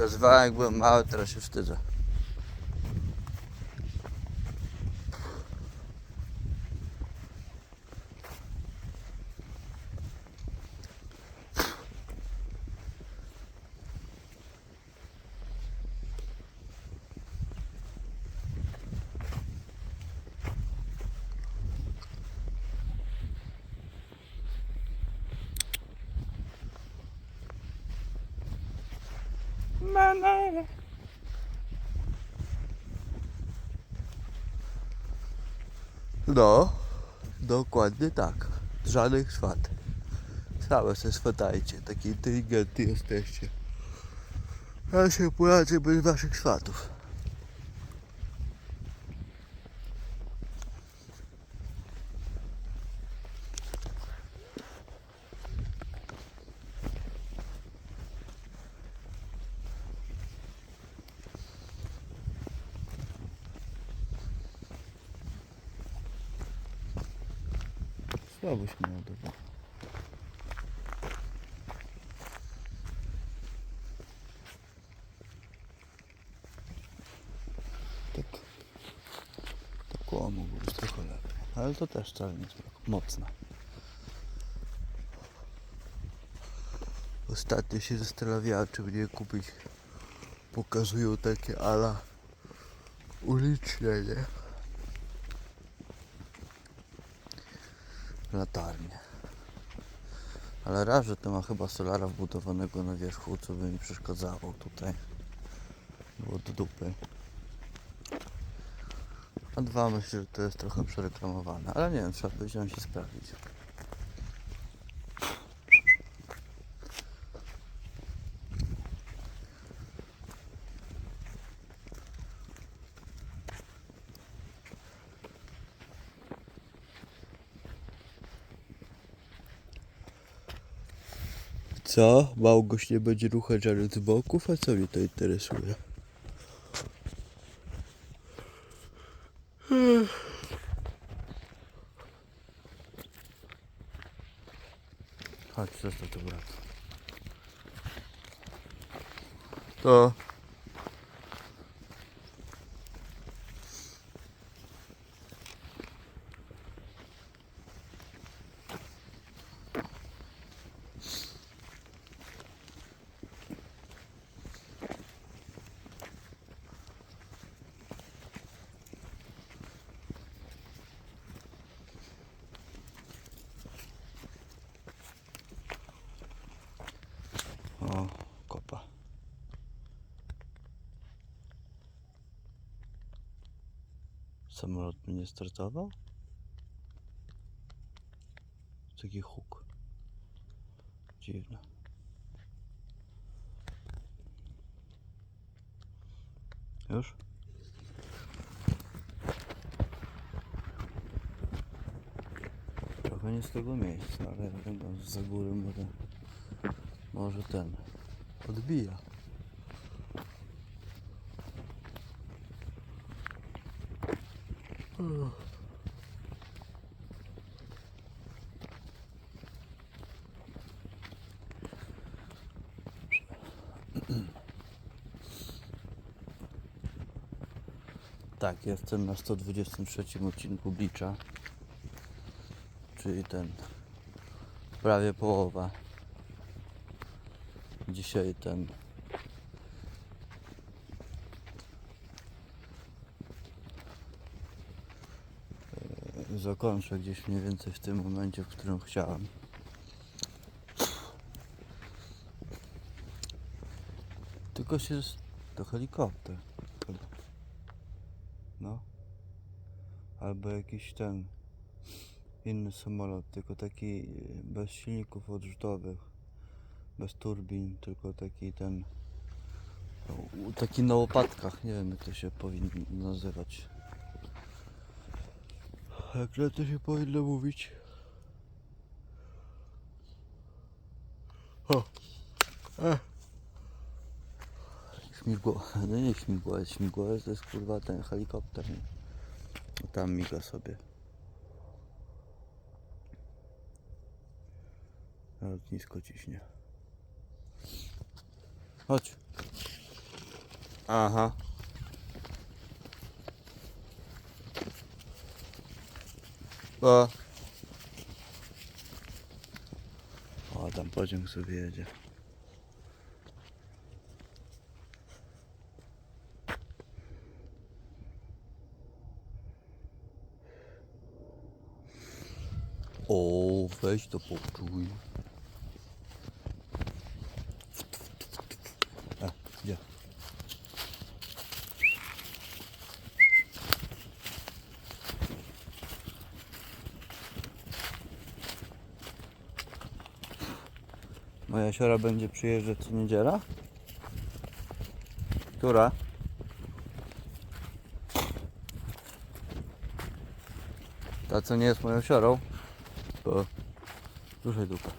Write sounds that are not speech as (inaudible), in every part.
Pokazywałem jak byłem mały, teraz się wstydzę. No, dokładnie tak. Żadnych swat. Same se swatajcie, taki inteligentni jesteście. Ja się poradzę bez waszych swatów. Słaboś miał dobra. Tak. To koło mogło być trochę lepiej. Ale to też tak mocne. Ostatnio się zastanawiałem, czy mnie kupić. Pokazują takie ala uliczne, nie? Latarnię. Ale raz, że to ma chyba solara wbudowanego na wierzchu, co by mi przeszkadzało tutaj. Było do dupy. A dwa, myślę, że to jest trochę przereklamowane. Ale nie wiem, trzeba powiedziałem się sprawdzić. Co? Małgoś nie będzie ruchać żadnych z boków? A co mnie to interesuje? Chodź, zostaw to brat. To. O, kopa. Samolot mi nie startował? Taki huk. Dziwne. Już? Trochę nie z tego miejsca, ale za góry może, może ten odbija. Tak, jestem na 123 odcinku Blicza. Czyli ten prawie połowa. Dzisiaj ten e, zakończę gdzieś mniej więcej w tym momencie, w którym chciałem. Tylko się to helikopter. No. Albo jakiś ten inny samolot, tylko taki e, bez silników odrzutowych, bez turbin, tylko taki ten u- taki na łopatkach, nie wiem jak to się powinno nazywać. Jak to się powinno mówić? O. E. Śmigło, no nie śmigło, śmigło to jest kurwa ten helikopter. Nie? Tam miga sobie. Lotnisko ciśnie. Chodź. Aha. O. O, tam pociąg sobie jedzie. O, weź to poczuj. A, gdzie? Moja siora będzie przyjeżdżać co niedziela? Która? Ta co nie jest moją siorą? To ruszaj dupę.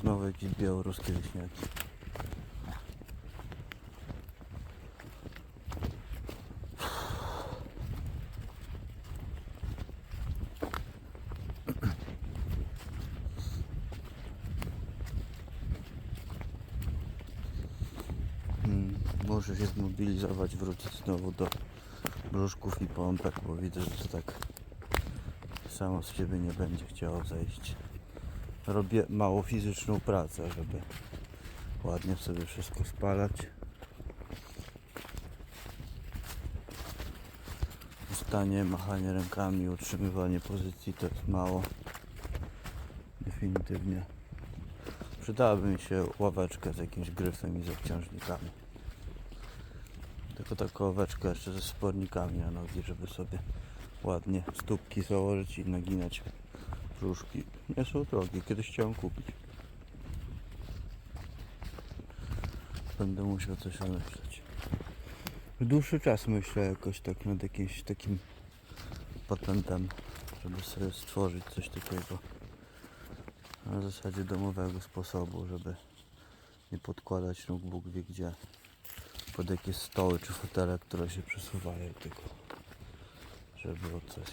Znowu jakieś białoruskie wieśniaki. Mm, Muszę się zmobilizować, wrócić znowu do brzuszków i pompek, bo widzę, że to tak samo z siebie nie będzie chciało zejść. Robię mało fizyczną pracę, żeby ładnie sobie wszystko spalać. Stanie, machanie rękami, utrzymywanie pozycji to jest mało. Definitywnie. Przydałaby mi się ławeczka z jakimś gryfem i z obciążnikami. Tylko taką ławeczkę jeszcze ze spornikami na nogi, żeby sobie ładnie stópki założyć i naginać brzuszki. Nie są drogie, kiedyś chciałem kupić. Będę musiał coś wymyśleć. W dłuższy czas myślę jakoś tak nad jakimś takim patentem, żeby sobie stworzyć coś takiego na zasadzie domowego sposobu, żeby nie podkładać nóg Bóg wie gdzie pod jakieś stoły czy fotele, które się przesuwają tylko żeby było coś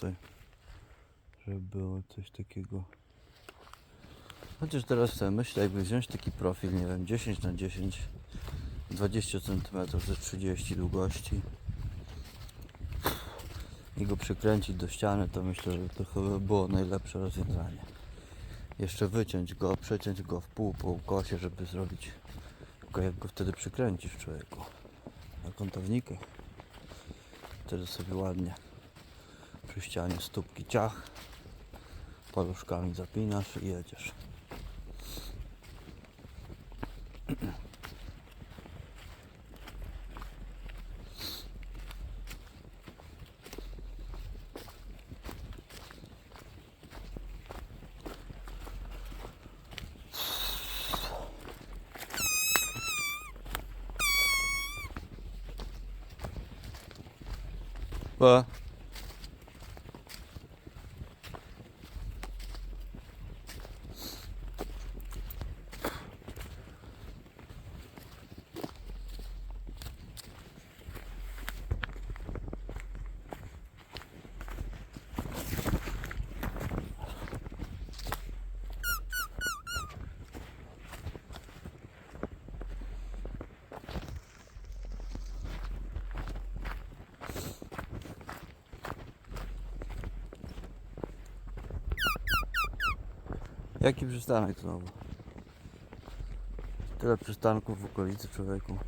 Stój. żeby było coś takiego chociaż teraz sobie myślę jakby wziąć taki profil nie wiem 10 na 10 20 cm ze 30 długości i go przykręcić do ściany, to myślę, że to chyba było najlepsze rozwiązanie. Jeszcze wyciąć go, przeciąć go w pół po ukosie, żeby zrobić tylko jak go wtedy przykręcisz człowieku na kątownikach. Wtedy sobie ładnie przy ścianie stópki ciach, paluszkami zapinasz i jedziesz. Pa. Jaki przystanek znowu? Tyle przystanków w okolicy człowieku.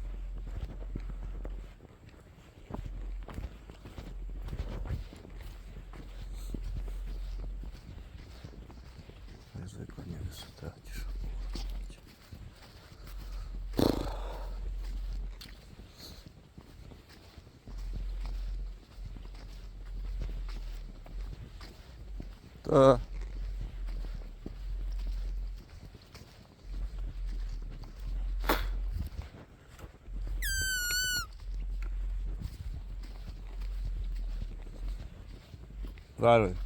Zwykle nie. To Ver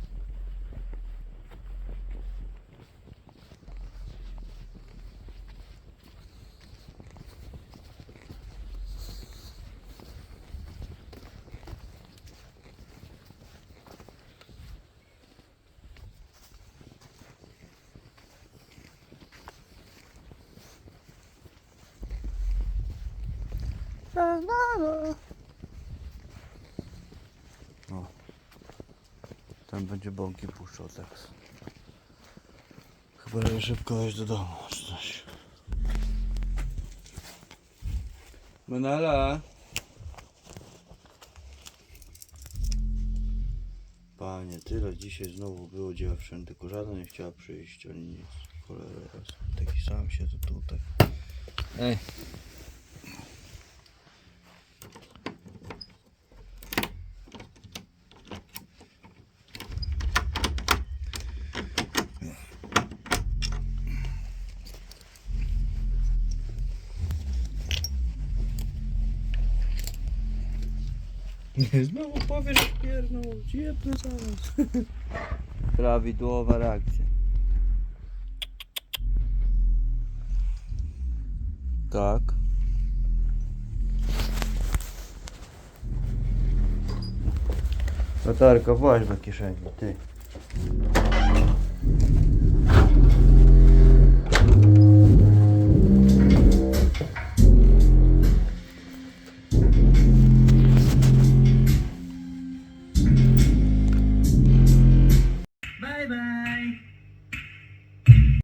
bana. Będzie bąki puszczał teraz. Chyba że szybko wejść do domu czy coś. Menela. Panie, tyle dzisiaj znowu było dziewczyn, tylko żadna nie chciała przyjść, ani nic. Cholera, taki sam się to tutaj. Ej. (laughs) znowu powiesz, pierdnął, jedno zaraz. (laughs) Prawidłowa reakcja. Tak. Latarka, właź do kieszeni, ty.